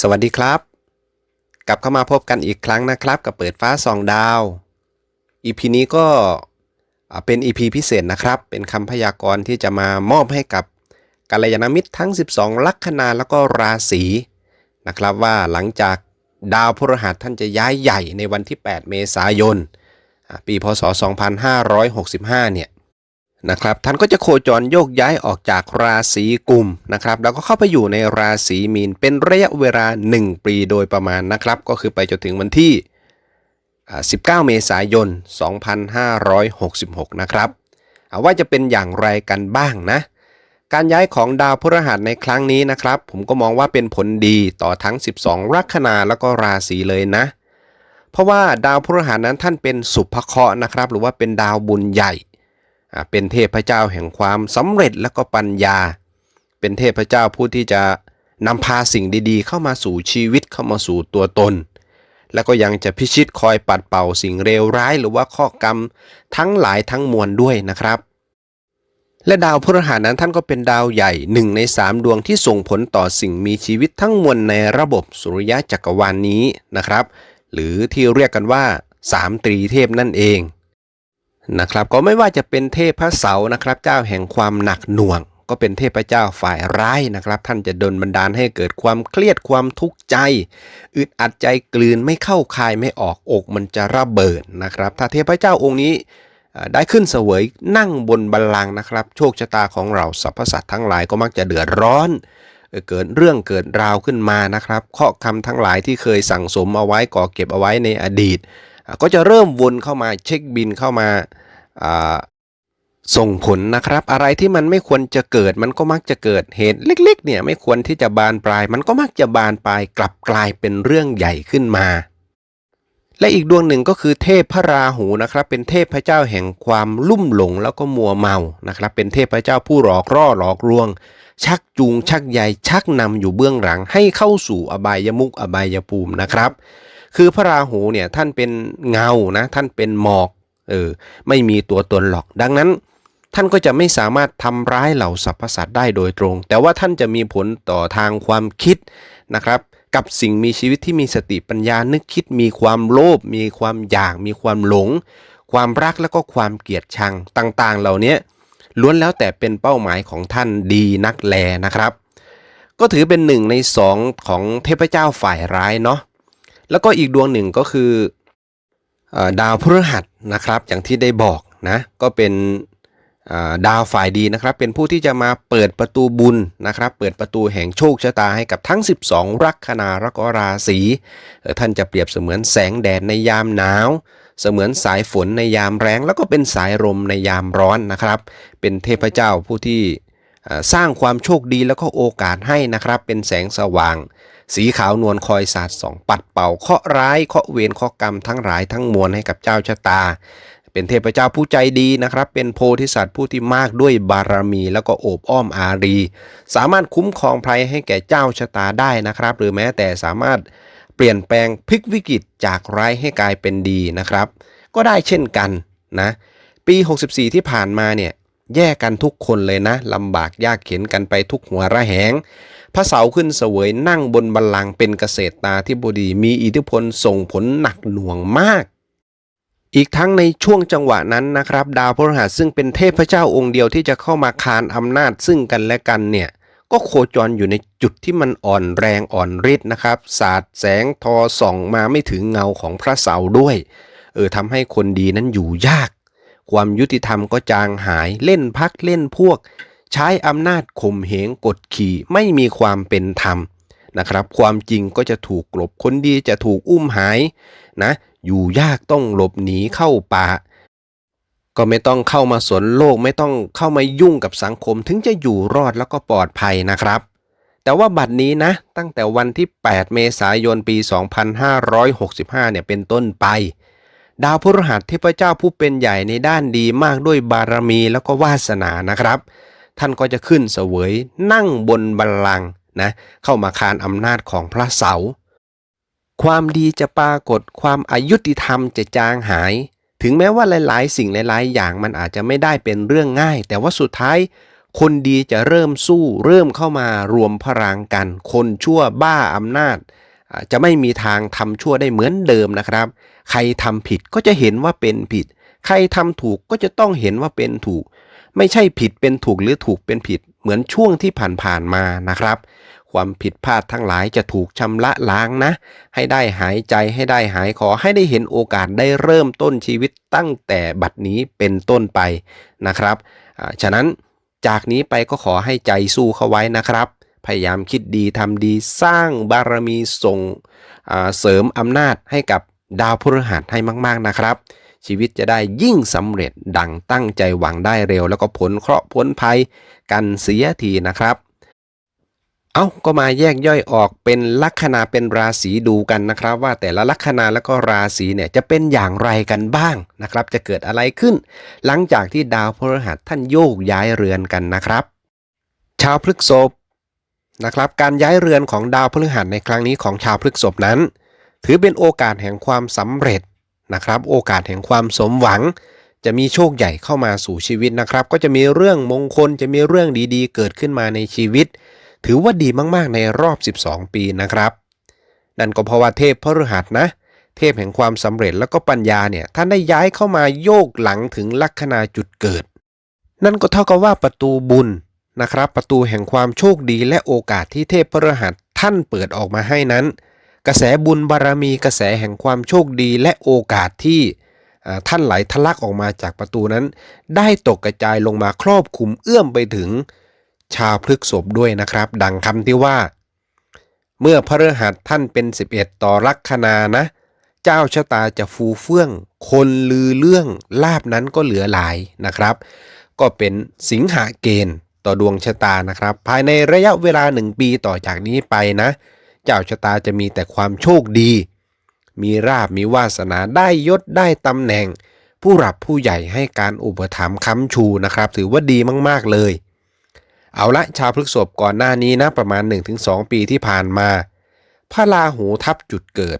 สวัสดีครับ กลับเข้ามาพบกันอีกครั้งนะครับ กับเปิดฟ้าสองดาว EP นี้ก็เป็น EP พิเศษนะครับ เป็นคำพยากรณ์ที่จะมามอบให้กับกัลยาณมิตรทั้ง 12 ลัคนาแล้วก็ราศีนะครับว่าหลังจากดาวพฤหัสท่านจะย้ายใหญ่ในวันที่ 8 เมษายนอ่าปีพศ 2565 เนี่ย นะครับท่านก็จะโคจรโยกย้ายออกจากราศีกุมนะครับแล้วก็เข้าไปอยู่ในราศีมีนเป็นระยะเวลา 1 ปีโดยประมาณนะครับ ก็คือไปจนถึงวันที่ 19 เมษายน 2566 นะครับอ่าว่าจะเป็นอย่างไรกันบ้างนะ การย้ายของดาวพฤหัสในครั้งนี้นะครับ ผมก็มองว่าเป็นผลดีต่อทั้ง 12 ลัคนาแล้วก็ราศีเลยนะ เพราะว่าดาวพฤหัสนั้นท่านเป็นสุภเคราะห์นะครับ หรือว่าเป็นดาวบุญใหญ่ เป็นเทพเจ้าแห่งความสำเร็จและก็ปัญญา เป็นเทพเจ้าผู้ที่จะนำพาสิ่งดีๆ เข้ามาสู่ชีวิตเข้ามาสู่ตัวตน แล้วก็ยังจะพิชิตคอยปัดเป่าสิ่งเลวร้าย หรือว่าข้อกรรมทั้งหลายทั้งมวลด้วยนะครับ และดาวพฤหัสนั้นท่านก็เป็นดาวใหญ่หนึ่งในสามดวงที่ส่งผลต่อสิ่งมีชีวิตทั้งมวลในระบบสุริยะจักรวาลนนี้นะครับ หรือที่เรียกกันว่าสามตรีเทพนั่นเอง นะครับก็ไม่ว่าจะเป็นเทพพระเสาร์นะครับ เจ้าแห่งความหนักหน่วง ก็เป็นเทพเจ้าฝ่ายร้ายนะครับ ท่านจะดลบันดาลให้เกิดความเครียดความทุกข์ใจ อึดอัดใจกลืนไม่เข้าคายไม่ออกอกมันจะระเบิดนะครับ ถ้าเทพเจ้าองค์นี้ได้ขึ้นเสวยนั่งบนบัลลังก์นะครับ โชคชะตาของเราสรรพสัตว์ทั้งหลายก็มักจะเดือดร้อนเกิดเรื่องเกิดราวขึ้นมานะครับข้อคำทั้งหลายที่เคยสั่งสมเอาไว้ก่อเก็บเอาไว้ในอดีต ก็จะเริ่มวนเข้ามาเช็คบินเข้ามาส่งผลนะครับ อะไรที่มันไม่ควรจะเกิดมันก็มักจะเกิดเหตุเล็ก ๆ เนี่ยไม่ควรที่จะบานปลาย มันก็มักจะบานปลายกลับกลายเป็นเรื่องใหญ่ขึ้นมา และอีกดวงหนึ่งก็คือเทพพระราหูนะครับ เป็นเทพพระเจ้าแห่งความลุ่มหลงแล้วก็มัวเมานะครับ เป็นเทพพระเจ้าผู้หลอกล่อหลอกลวง ชักจูงชักใยชักนำอยู่เบื้องหลังให้เข้าสู่อบายมุกอบายภูมินะครับ คือพระราหูเนี่ยท่านเป็นเงานะท่านเป็นหมอกเออไม่มีตัวตนหรอก ดังนั้น ท่านก็จะไม่สามารถทำร้ายเหล่าสรรพสัตว์ได้โดยตรง แต่ว่าท่านจะมีผลต่อทางความคิดนะครับ กับสิ่งมีชีวิตที่มีสติปัญญานึกคิดมีความโลภมีความอยาก มีความหลง ความรักแล้วก็ความเกลียดชังต่างๆ เหล่านี้ล้วนแล้วแต่เป็นเป้าหมายของท่านดีนักแลนะครับ ก็ถือเป็นหนึ่งในสองของเทพเจ้าฝ่ายร้ายเนาะ แล้วก็อีกดวงหนึ่งก็คืออดาวพฤหัสนะครับ อย่างที่ได้บอกนะก็เป็นดาวฝ่ายดีนะครับ เป็นผู้ที่จะมาเปิดประตูบุญนะครับ เปิดประตูแห่งโชคชะตาให้กับทั้ง 12 ลัคนาและก็ราศีท่านจะเปรียบเสมือนแสงแดดในยามหนาว เสมือนสายฝนในยามแรงแล้วก็เป็นสายลมในยามร้อนนะครับ เป็นเทพเจ้าผู้ที่สร้างความโชคดีแล้วก็โอกาสให้นะครับ เป็นแสงสว่าง สีขาวนวลคอยสาดสองปัดเป่าเคาะร้ายเคาะเวรเคาะกรรมทั้งหลายทั้งมวลให้กับเจ้าชะตา เป็นเทพเจ้าผู้ใจดีนะครับ เป็นโพธิสัตว์ผู้ที่มากด้วยบารมีแล้วก็โอบอ้อมอารี สามารถคุ้มครองภัยให้แก่เจ้าชะตาได้นะครับ หรือแม้แต่สามารถเปลี่ยนแปลงพลิกวิกฤตจากร้ายให้กลายเป็นดีนะครับ ก็ได้เช่นกันนะปี 64 ที่ผ่านมาเนี่ย แย่กันทุกคนเลยนะลำบากยากเข็นกันไปทุกหัวระแหง พระเสาร์ขึ้นเสวยนั่งบนบัลลังก์เป็นเกษตรตาธิบดีมีอิทธิพลส่งผลหนักหน่วงมาก อีกทั้งในช่วงจังหวะนั้นนะครับ ดาวพฤหัสซึ่งเป็นเทพเจ้าองค์เดียวที่จะเข้ามาคานอำนาจซึ่งกันและกันเนี่ยก็โคจรอยู่ในจุดที่มันอ่อนแรงอ่อนฤทธิ์นะครับ สาดแสงทอส่องมาไม่ถึงเงาของพระเสาร์ด้วย เออทำให้คนดีนั้นอยู่ยาก ความยุติธรรมก็จางหายเล่นพักเล่นพวก ใช้อำนาจข่มเหงกดขี่ไม่มีความเป็นธรรมนะครับ ความจริงก็จะถูกกลบคนดีจะถูกอุ้มหายนะอยู่ยากต้องหลบหนีเข้าป่า ก็ไม่ต้องเข้ามาสนโลกไม่ต้องเข้ามายุ่งกับสังคมถึงจะอยู่รอดแล้วก็ปลอดภัยนะครับ แต่ว่าบัดนี้นะ ตั้งแต่วันที่ 8 เมษายนปี 2565 เนี่ยเป็นต้นไป ดาวพฤหัสเทพเจ้าผู้เป็นใหญ่ในด้านดีมากด้วยบารมีแล้วก็วาสนานะครับ ท่านก็จะขึ้นเสวยนั่งบนบัลลังก์นะเข้ามาคานอำนาจของพระเสา ความดีจะปรากฏความอายุติธรรมจะจางหาย ถึงแม้ว่าหลาย ๆ สิ่งหลาย ๆ อย่างมันอาจจะไม่ได้เป็นเรื่องง่าย แต่ว่าสุดท้ายคนดีจะเริ่มสู้เริ่มเข้ามารวมพลังกัน คนชั่วบ้าอำนาจ จะไม่มีทางทำชั่วได้เหมือนเดิมนะครับ ใครทำผิดก็จะเห็นว่าเป็นผิด ใครทำถูกก็จะต้องเห็นว่าเป็นถูก ไม่ใช่ผิดเป็นถูกหรือถูกเป็นผิด เหมือนช่วงที่ผ่านๆมานะครับ ความผิดพลาดทั้งหลายจะถูกชำระล้างนะ ให้ได้หายใจให้ได้หายขอให้ได้เห็นโอกาสได้เริ่มต้นชีวิตตั้งแต่บัดนี้เป็นต้นไปนะครับฉะนั้นจากนี้ไปก็ขอให้ใจสู้เข้าไว้นะครับ พยายามคิดดีทำดีสร้างบารมีส่งเสริมอำนาจให้กับดาวพฤหัสให้มาก ๆนะครับ ชีวิตจะได้ยิ่งสำเร็จดังตั้งใจหวังได้เร็ว แล้วก็พ้นเคราะห์พ้นภัยกันเสียทีนะครับ เอา้าก็มาแยกย่อยออกเป็นลัคนาเป็นราศีดูกันนะครับ ว่าแต่ละลัคนาแล้วก็ราศีเนี่ยจะเป็นอย่างไรกันบ้างนะครับ จะเกิดอะไรขึ้น หลังจากที่ดาวพฤหัสท่านโยกย้ายเรือนกันนะครับ ชาวพฤกษภ นะครับการย้ายเรือนของดาวพฤหัสในครั้งนี้ของชาวพฤษภนั้น ถือเป็นโอกาสแห่งความสำเร็จนะครับ โอกาสแห่งความสมหวัง จะมีโชคใหญ่เข้ามาสู่ชีวิตนะครับ ก็จะมีเรื่องมงคลจะมีเรื่องดีๆ เกิดขึ้นมาในชีวิต ถือว่าดีมากๆในรอบ 12 ปีนะครับนั่นก็เพราะว่าเทพพฤหัสนะ เทพแห่งความสำเร็จแล้วก็ปัญญาเนี่ยท่านได้ย้ายเข้ามาโยกหลังถึงลัคนาจุดเกิด นั่นก็เท่ากับว่าประตูบุญ นะครับ ประตูแห่งความโชคดีและโอกาสที่เทพพฤหัสท่านเปิดออกมาให้นั้น กระแสบุญบารมีกระแสแห่งความโชคดีและโอกาสที่ท่านไหลทะลักออกมาจากประตูนั้น ได้ตกกระจายลงมาครอบคลุมเอื้อมไปถึงชาวพฤกษบด้วยนะครับ ดังคำที่ว่า เมื่อพระฤหัสท่านเป็น 11 ต่อลัคนานะ เจ้าชะตาจะฟูเฟื่อง คนลือเรื่องลาบนั้นก็เหลือหลายนะครับ ก็เป็นสิงหาเกณฑ์ ต่อดวงชะตานะครับ ภายในระยะเวลาหนึ่งปีต่อจากนี้ไปนะ เจ้าชะตาจะมีแต่ความโชคดี มีราบมีวาสนาได้ยศได้ตำแหน่ง ผู้หลับผู้ใหญ่ให้การอุปถัมภ์ค้ำชูนะครับ ถือว่าดีมากๆเลย เอาละชาวพฤกษภก่อนหน้านี้นะประมาณ 1-2 ปีที่ผ่านมาพระราหูทับจุดเกิด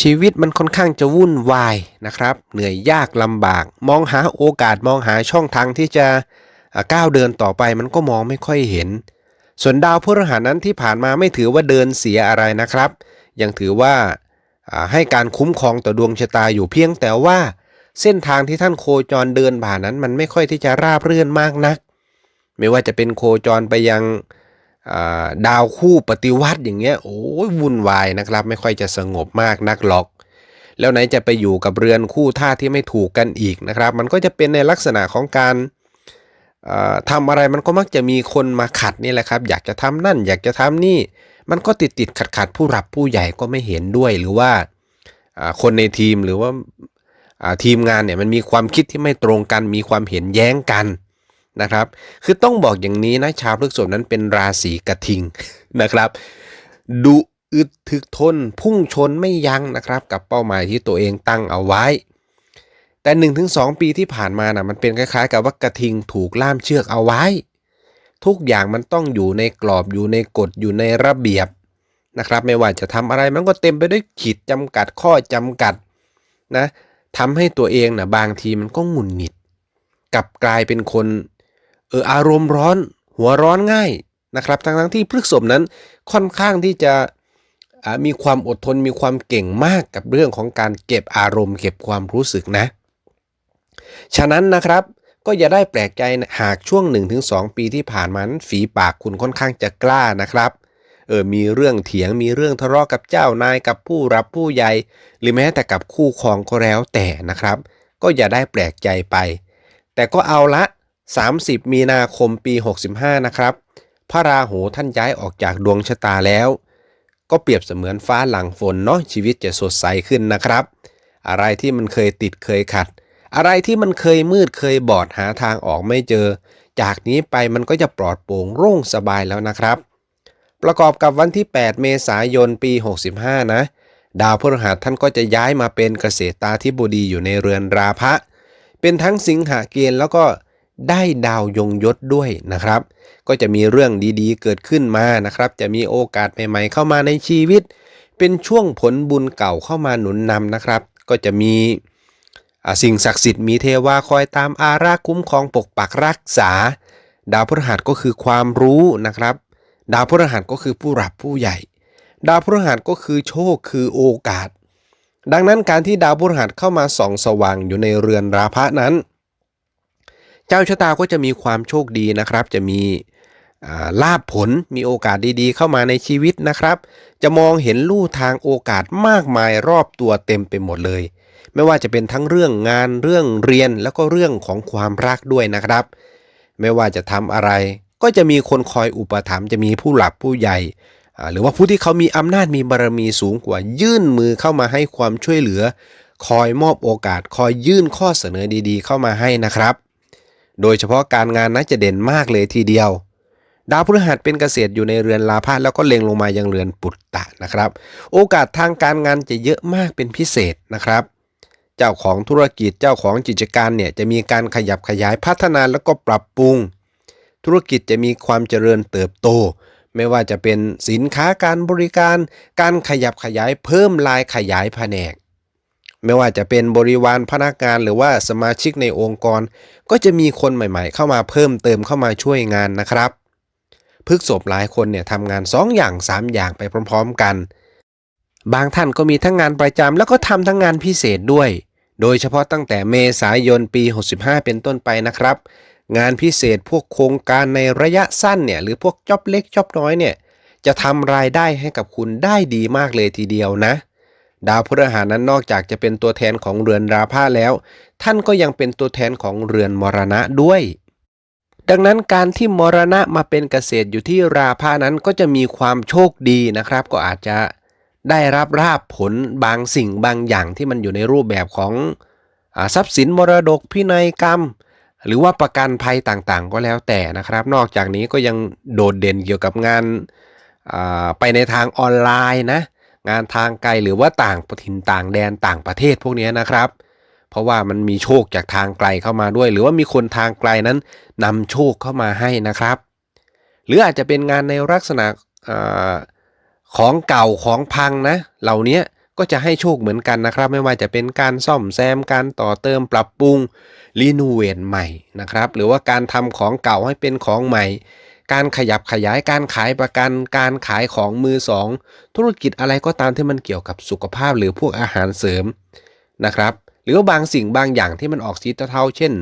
ชีวิตมันค่อนข้างจะวุ่นวายนะครับ เหนื่อยยากลำบาก มองหาโอกาสมองหาช่องทางที่จะ ก้าวเดินต่อไปมันก็มองไม่ค่อยเห็น ส่วนดาวพฤหัสนั้นที่ผ่านมาไม่ถือว่าเดินเสียอะไรนะครับ ยังถือว่าให้การคุ้มครองต่อดวงชะตาอยู่เพียงแต่ว่า เส้นทางที่ท่านโคจรเดินผ่านนั้นมันไม่ค่อยที่จะราบรื่นมากนัก ไม่ว่าจะเป็นโคจรไปยังดาวคู่ปฏิวัติอย่างเงี้ยโอ้ยวุ่นวายนะครับ ไม่ค่อยจะสงบมากนักหรอก แล้วไหนจะไปอยู่กับเรือนคู่ท่าที่ไม่ถูกกันอีกนะครับ มันก็จะเป็นในลักษณะของการ ทำอะไรมันก็มักจะมีคนมาขัดนี่แหละครับ อยากจะทำนั่น อยากจะทำนี่ มันก็ติดติดขัดขัดผู้รับผู้ใหญ่ก็ไม่เห็นด้วยหรือว่าคนในทีมหรือว่าทีมงานเนี่ยมันมีความคิดที่ไม่ตรงกัน มีความเห็นแย้งกันนะครับ คือต้องบอกอย่างนี้นะชาวพฤษภนั้นเป็นราศีกระทิงนะครับดุอึดถึกทน พุ่งชนไม่ยั้งนะครับ กับเป้าหมายที่ตัวเองตั้งเอาไว้ แต่ 1-2 ปีที่ผ่านมานะมันเป็นคล้ายๆ กับว่ากระทิงถูกล่ามเชือกเอาไว้ ทุกอย่างมันต้องอยู่ในกรอบอยู่ในกฎอยู่ในระเบียบนะครับ ไม่ว่าจะทำอะไรมันก็เต็มไปด้วยขีดจำกัดข้อจำกัดนะทำให้ตัวเองนะบางทีมันก็หงุนหงิดกลับกลายเป็นคนเอออารมณ์ร้อน หัวร้อนง่ายนะครับ ทั้งทั้งที่พฤกษบนั้นค่อนข้างที่จะมีความอดทนมีความเก่งมากกับเรื่องของการเก็บอารมณ์ เก็บความรู้สึกนะ ฉะนั้นนะครับก็อย่าได้แปลกใจหากช่วง 1-2 ปีที่ผ่านมานั้นฝีปากคุณค่อนข้างจะกล้านะครับเออมีเรื่องเถียงมีเรื่องทะเลาะกับเจ้านายกับผู้รับผู้ใหญ่หรือแม้แต่กับคู่ครองก็แล้วแต่นะครับ ก็อย่าได้แปลกใจไป แต่ก็เอาละ 30 มีนาคมปี 65 นะครับ พระราหูท่านย้ายออกจากดวงชะตาแล้ว ก็เปรียบเสมือนฟ้าหลังฝนเนาะชีวิตจะสดใสขึ้นนะครับ อะไรที่มันเคยติดเคยขัด อะไรที่มันเคยมืดเคยบอดหาทางออกไม่เจอ จากนี้ไปมันก็จะปลอดโปร่งโล่งสบายแล้วนะครับ ประกอบกับวันที่ 8 เมษายนปี 65 นะ ดาวพฤหัสท่านก็จะย้ายมาเป็นเกษตราธิบดีอยู่ในเรือนราพะ เป็นทั้งสิงหาเกณฑ์แล้วก็ได้ดาวยงยศด้วยนะครับ ก็จะมีเรื่องดีๆ เกิดขึ้นมานะครับ จะมีโอกาสใหม่ ๆ เข้ามาในชีวิต เป็นช่วงผลบุญเก่าเข้ามาหนุนนำนะครับ ก็จะมี สิ่งศักดิ์สิทธิ์มีเทวาคอยตามอารักษ์คุ้มครองปกปักรักษา ดาวพฤหัสก็คือความรู้นะครับ ดาวพฤหัสก็คือผู้หลักผู้ใหญ่ ดาวพฤหัสก็คือโชคคือโอกาส ดังนั้นการที่ดาวพฤหัสเข้ามาส่องสว่างอยู่ในเรือนราพะนั้น เจ้าชะตาก็จะมีความโชคดีนะครับ จะมีลาบผลมีโอกาสดีๆ เข้ามาในชีวิตนะครับ จะมองเห็นลู่ทางโอกาสมากมายรอบตัวเต็มไปหมดเลย ไม่ว่าจะเป็นทั้งเรื่องงานเรื่องเรียนแล้วก็เรื่องของความรักด้วยนะครับ ไม่ว่าจะทำอะไร ก็จะมีคนคอยอุปถัมภ์จะมีผู้หลักผู้ใหญ่ หรือว่าผู้ที่เขามีอำนาจมีบารมีสูงกว่ายื่นมือเข้ามาให้ความช่วยเหลือ คอยมอบโอกาส คอยยื่นข้อเสนอดีๆ เข้ามาให้นะครับ โดยเฉพาะการงานน่าจะเด่นมากเลยทีเดียวดาวพฤหัสเป็นเกษตรอยู่ในเรือนลาภะแล้วก็เล็งลงมายังเรือนปุตตะนะครับ โอกาสทางการงานจะเยอะมากเป็นพิเศษนะครับ เจ้าของธุรกิจเจ้าของกิจการเนี่ยจะมีการขยับขยายพัฒนาแล้วก็ปรับปรุง ธุรกิจจะมีความเจริญเติบโต ไม่ว่าจะเป็นสินค้าการบริการ การขยับขยายเพิ่มลายขยายแผนก ไม่ว่าจะเป็นบริวารพนักงานหรือว่าสมาชิกในองค์กร ก็จะมีคนใหม่ๆ เข้ามาเพิ่มเติมเข้ามาช่วยงานนะครับพฤกษบหลายคนเนี่ยทำงาน 2 อย่าง 3 อย่างไปพร้อม ๆ กัน บางท่านก็มีทั้งงานประจำแล้วก็ทำทั้งงานพิเศษด้วย โดยเฉพาะตั้งแต่เมษายนปี 65 เป็นต้นไปนะครับ งานพิเศษพวกโครงการในระยะสั้นเนี่ยหรือพวกจ็อบเล็กจ็อบน้อยเนี่ยจะทำรายได้ให้กับคุณได้ดีมากเลยทีเดียวนะ ดาวพฤหัสนั้นนอกจากจะเป็นตัวแทนของเรือนราพาแล้ว ท่านก็ยังเป็นตัวแทนของเรือนมรณะด้วย ดังนั้นการที่มรณะมาเป็นเกษตรอยู่ที่ราพานั้นก็จะมีความโชคดีนะครับ ก็อาจจะ ได้รับราบผลบางสิ่งบางอย่างที่มันอยู่ในรูปแบบของอทรัพย์สินมรดกพินัยกรรม หรือว่าประกันภัยต่างๆ ก็แล้วแต่นะครับ นอกจากนี้ก็ยังโดดเด่นเกี่ยวกับงานาไปในทางออนไลน์นะงานทางไกลหรือว่าต่างถิ่นต่างแดนต่างประเทศพวกนี้นะครับ เพราะว่ามันมีโชคจากทางไกลเข้ามาด้วย หรือว่ามีคนทางไกลนั้นนำโชคเข้ามาให้นะครับ หรืออาจจะเป็นงานในลักษณะ ของเก่าของพังนะ เหล่านี้ก็จะให้โชคเหมือนกันนะครับ ไม่ว่าจะเป็นการซ่อมแซมการต่อเติมปรับปรุงรีโนเวทใหม่นะครับ หรือว่าการทำของเก่าให้เป็นของใหม่ การขยับขยายการขายประกัน การขายของมือสองธุรกิจอะไรก็ตามที่มันเกี่ยวกับสุขภาพหรือพวกอาหารเสริมนะครับ หรือว่าบางสิ่งบางอย่างที่มันออกสีเทาเช่น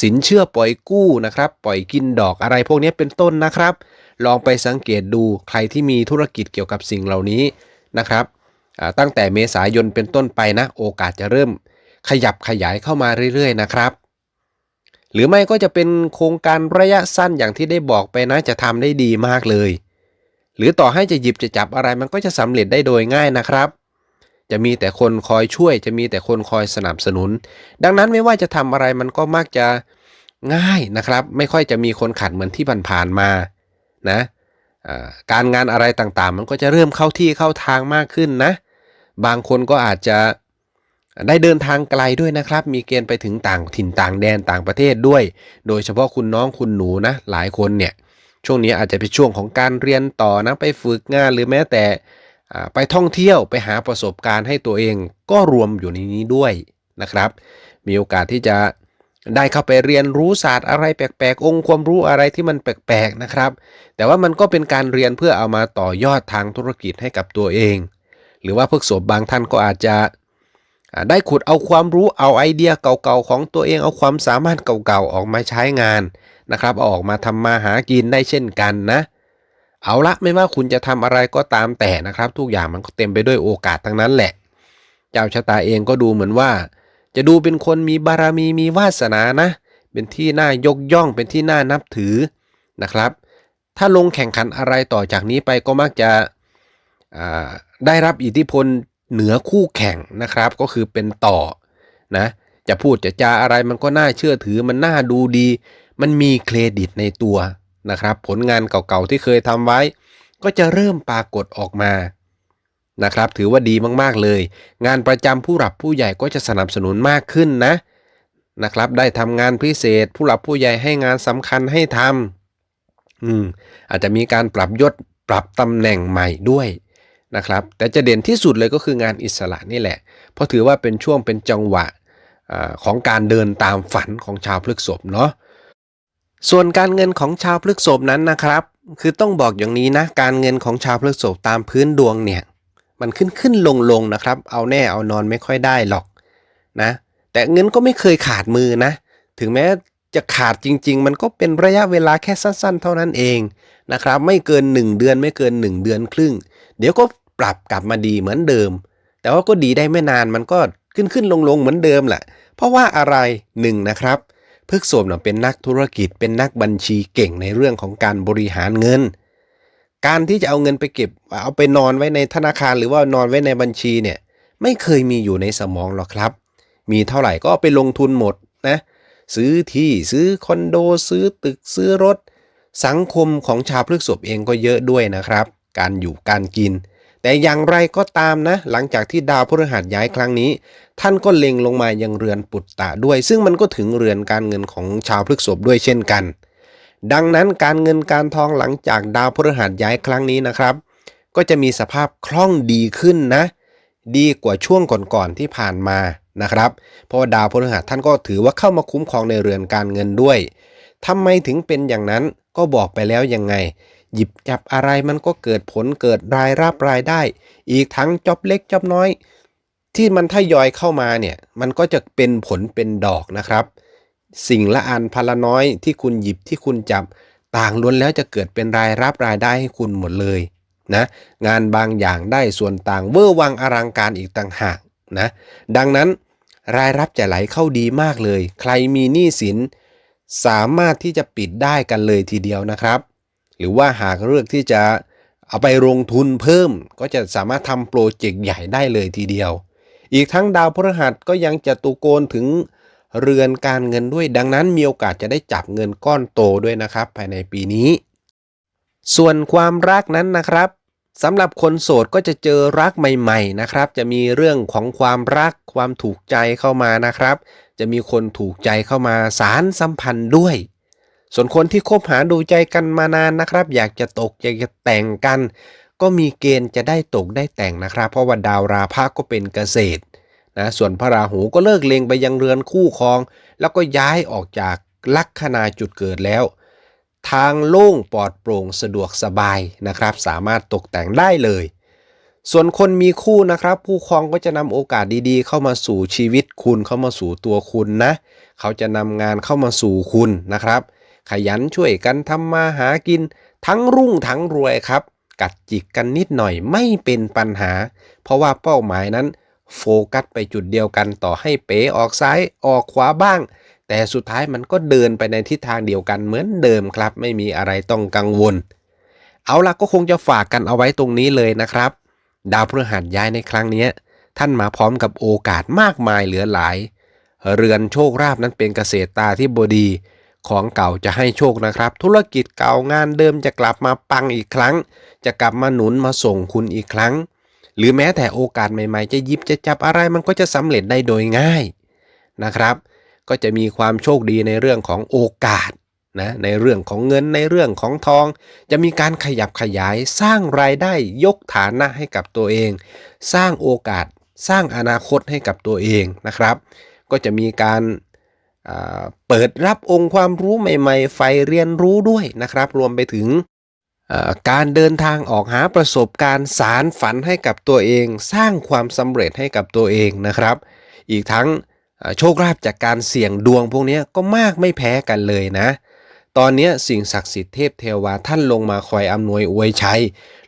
สินเชื่อปล่อยกู้นะครับ ปล่อยกินดอกอะไรพวกนี้เป็นต้นนะครับ ลองไปสังเกตดูใครที่มีธุรกิจเกี่ยวกับสิ่งเหล่านี้นะครับตั้งแต่เมษายนเป็นต้นไปนะ โอกาสจะเริ่มขยับขยายเข้ามาเรื่อยๆนะครับ หรือไม่ก็จะเป็นโครงการระยะสั้นอย่างที่ได้บอกไปนะจะทำได้ดีมากเลย หรือต่อให้จะหยิบจะจับอะไรมันก็จะสำเร็จได้โดยง่ายนะครับ จะมีแต่คนคอยช่วย จะมีแต่คนคอยสนับสนุน ดังนั้นไม่ว่าจะทำอะไรมันก็มักจะง่ายนะครับ ไม่ค่อยจะมีคนขัดเหมือนที่ผ่านๆมา นะการงานอะไรต่างๆ มันก็จะเริ่มเข้าที่เข้าทางมากขึ้นนะ บางคนก็อาจจะได้เดินทางไกลด้วยนะครับ มีเกณฑ์ไปถึงต่างถิ่นต่างแดนต่างประเทศด้วย โดยเฉพาะคุณน้องคุณหนูนะ หลายคนเนี่ยช่วงนี้อาจจะเป็นช่วงของการเรียนต่อนะไปฝึกงานหรือแม้แต่ไปท่องเที่ยวไปหาประสบการณ์ให้ตัวเองก็รวมอยู่ในนี้ด้วยนะครับ มีโอกาสที่จะ ได้เข้าไปเรียนรู้ศาสตร์อะไรแปลกๆ องค์ความรู้อะไรที่มันแปลกๆนะครับ แต่ว่ามันก็เป็นการเรียนเพื่อเอามาต่อยอดทางธุรกิจให้กับตัวเอง หรือว่าพวกศพบางท่านก็อาจจะได้ขุดเอาความรู้เอาไอเดียเก่าๆของตัวเองเอาความสามารถเก่าๆออกมาใช้งานนะครับออกมาทำมาหากินได้เช่นกันนะ เอาละไม่ว่าคุณจะทำอะไรก็ตามแต่นะครับ ทุกอย่างมันก็เต็มไปด้วยโอกาสทั้งนั้นแหละ เจ้าชะตาเองก็ดูเหมือนว่า จะดูเป็นคนมีบารมีมีวาสนานะ เป็นที่น่ายกย่องเป็นที่น่านับถือนะครับ ถ้าลงแข่งขันอะไรต่อจากนี้ไปก็มักจะได้รับอิทธิพลเหนือคู่แข่งนะครับ ก็คือเป็นต่อนะจะพูดจะจาอะไรมันก็น่าเชื่อถือมันน่าดูดี มันมีเครดิตในตัวนะครับ ผลงานเก่าๆที่เคยทำไว้ ก็จะเริ่มปรากฏออกมา นะครับ ถือว่าดีมากๆเลย งานประจำผู้หลับผู้ใหญ่ก็จะสนับสนุนมากขึ้นนะนะครับ ได้ทำงานพิเศษ ผู้หลับผู้ใหญ่ให้งานสำคัญให้ทำอืมอาจจะมีการปรับยศปรับตำแหน่งใหม่ด้วยนะครับแต่จะเด่นที่สุดเลยก็คืองานอิสระนี่แหละ เพราะถือว่าเป็นช่วงเป็นจังหวะของการเดินตามฝันของชาวพฤกษภเนาะส่วนการเงินของชาวพฤษภนั้นนะครับ คือต้องบอกอย่างนี้นะการเงินของชาวพฤษภตามพื้นดวงเนี่ย มันขึ้นขึ้นลงลงนะครับ เอาแน่เอานอนไม่ค่อยได้หรอกนะ แต่เงินก็ไม่เคยขาดมือนะ ถึงแม้จะขาดจริง ๆ มันก็เป็นระยะเวลาแค่สั้น ๆ เท่านั้นเองนะครับ ไม่เกิน 1 เดือนไม่เกิน 1 เดือนครึ่ง เดี๋ยวก็ปรับกลับมาดีเหมือนเดิม แต่ว่าก็ดีได้ไม่นานมันก็ขึ้นขึ้นลงลงเหมือนเดิมแหละ เพราะว่าอะไรหนึ่งนะครับพฤกษบเนี่ยเป็นนักธุรกิจเป็นนักบัญชีเก่งในเรื่องของการบริหารเงิน การที่จะเอาเงินไปเก็บ เอาไปนอนไว้ในธนาคารหรือว่านอนไว้ในบัญชีเนี่ย ไม่เคยมีอยู่ในสมองหรอกครับ มีเท่าไหร่ก็เอาไปลงทุนหมดนะซื้อที่ซื้อคอนโดซื้อตึกซื้อรถ สังคมของชาวพฤกษบเองก็เยอะด้วยนะครับ การอยู่การกิน แต่อย่างไรก็ตามนะ หลังจากที่ดาวพฤหัสย้ายครั้งนี้ ท่านก็เล็งลงมายังเรือนปุตตะด้วย ซึ่งมันก็ถึงเรือนการเงินของชาวพฤกษบด้วยเช่นกัน ดังนั้นการเงินการทองหลังจากดาวพฤหัสย้ายครั้งนี้นะครับ ก็จะมีสภาพคล่องดีขึ้นนะ ดีกว่าช่วงก่อนๆที่ผ่านมานะครับ เพราะว่าดาวพฤหัสท่านก็ถือว่าเข้ามาคุ้มครองในเรือนการเงินด้วยทำไมถึงเป็นอย่างนั้นก็บอกไปแล้วยังไง หยิบจับอะไรมันก็เกิดผลเกิดรายรับรายได้ อีกทั้งจอบเล็กจอบน้อย ที่มันทยอยเข้ามาเนี่ยมันก็จะเป็นผลเป็นดอกนะครับ สิ่งละอันพันละน้อยที่คุณหยิบที่คุณจับต่างล้วนแล้วจะเกิดเป็นรายรับรายได้ให้คุณหมดเลยนะงานบางอย่างได้ส่วนต่างเวอร์วังอลังการอีกต่างหากนะดังนั้นรายรับจะไหลเข้าดีมากเลย ใครมีหนี้สินสามารถที่จะปิดได้กันเลยทีเดียวนะครับ หรือว่าหากเลือกที่จะเอาไปลงทุนเพิ่ม ก็จะสามารถทำโปรเจกต์ใหญ่ได้เลยทีเดียว อีกทั้งดาวพฤหัสก็ยังจะตุโกนถึง เรือนการเงินด้วย ดังนั้นมีโอกาสจะได้จับเงินก้อนโตด้วยนะครับ ภายในปีนี้ ส่วนความรักนั้นนะครับสำหรับคนโสดก็จะเจอรักใหม่ ๆนะครับ จะมีเรื่องของความรักความถูกใจเข้ามานะครับ จะมีคนถูกใจเข้ามาสารสัมพันธ์ด้วย ส่วนคนที่คบหาดูใจกันมานานนะครับ อยากจะตกอยากจะแต่งกัน ก็มีเกณฑ์จะได้ตกได้แต่งนะครับ เพราะว่าดาวราพาก็เป็นเกษตร นะส่วนพระราหูก็เลิกเลงไปยังเรือนคู่ครอง แล้วก็ย้ายออกจากลัคนาจุดเกิดแล้ว ทางโล่งปลอดโปร่งสะดวกสบายนะครับ สามารถตกแต่งได้เลย ส่วนคนมีคู่นะครับ ผู้ครองก็จะนำโอกาสดีๆ เข้ามาสู่ชีวิตคุณเข้ามาสู่ตัวคุณนะ เขาจะนำงานเข้ามาสู่คุณนะครับ ขยันช่วยกันทำมาหากิน ทั้งรุ่งทั้งรวยครับ กัดจิกกันนิดหน่อยไม่เป็นปัญหา เพราะว่าเป้าหมายนั้น โฟกัสไปจุดเดียวกันต่อให้เป๋ออกซ้ายออกขวาบ้าง แต่สุดท้ายมันก็เดินไปในทิศทางเดียวกันเหมือนเดิมครับ ไม่มีอะไรต้องกังวล เอาล่ะก็คงจะฝากกันเอาไว้ตรงนี้เลยนะครับ ดาวพฤหัสย้ายในครั้งนี้ท่านมาพร้อมกับโอกาสมากมายเหลือหลาย เรือนโชคราบนั้นเป็นเกษตรตาที่บดีของเก่าจะให้โชคนะครับ ธุรกิจเก่างานเดิมจะกลับมาปังอีกครั้ง จะกลับมาหนุนมาส่งคุณอีกครั้ง หรือแม้แต่โอกาสใหม่ๆ จะยิบจะจับอะไรมันก็จะสำเร็จได้โดยง่ายนะครับ ก็จะมีความโชคดีในเรื่องของโอกาสนะในเรื่องของเงินในเรื่องของทอง จะมีการขยับขยายสร้างรายได้ยกฐานะให้กับตัวเอง สร้างโอกาสสร้างอนาคตให้กับตัวเองนะครับ ก็จะมีการเปิดรับองค์ความรู้ใหม่ ๆ ไฟเรียนรู้ด้วยนะครับ รวมไปถึง การเดินทางออกหาประสบการณ์สารฝันให้กับตัวเอง สร้างความสำเร็จให้กับตัวเองนะครับ อีกทั้งโชคลาภจากการเสี่ยงดวงพวกนี้ก็มากไม่แพ้กันเลยนะ ตอนนี้สิ่งศักดิ์สิทธิ์เทพเทวาท่านลงมาคอยอำนวยอวยชัย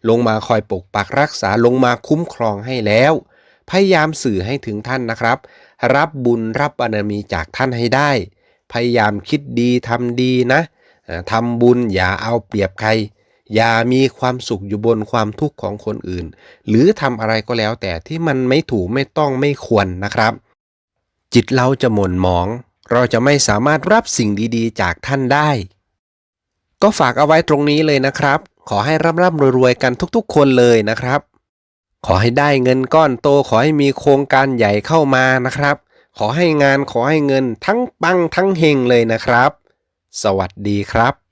ลงมาคอยปกปักรักษาลงมาคุ้มครองให้แล้ว พยายามสื่อให้ถึงท่านนะครับ รับบุญรับบารมีจากท่านให้ได้ พยายามคิดดีทำดีนะทำบุญอย่าเอาเปรียบใคร อย่ามีความสุขอยู่บนความทุกข์ของคนอื่น หรือทำอะไรก็แล้วแต่ที่มันไม่ถูกไม่ต้องไม่ควรนะครับ จิตเราจะหม่นหมอง เราจะไม่สามารถรับสิ่งดีๆ จากท่านได้ ก็ฝากเอาไว้ตรงนี้เลยนะครับ ขอให้ร่ำร่ำรวยๆกันทุกๆ คนเลยนะครับ ขอให้ได้เงินก้อนโตขอให้มีโครงการใหญ่เข้ามานะครับ ขอให้งานขอให้เงินทั้งปังทั้งเฮงเลยนะครับ สวัสดีครับ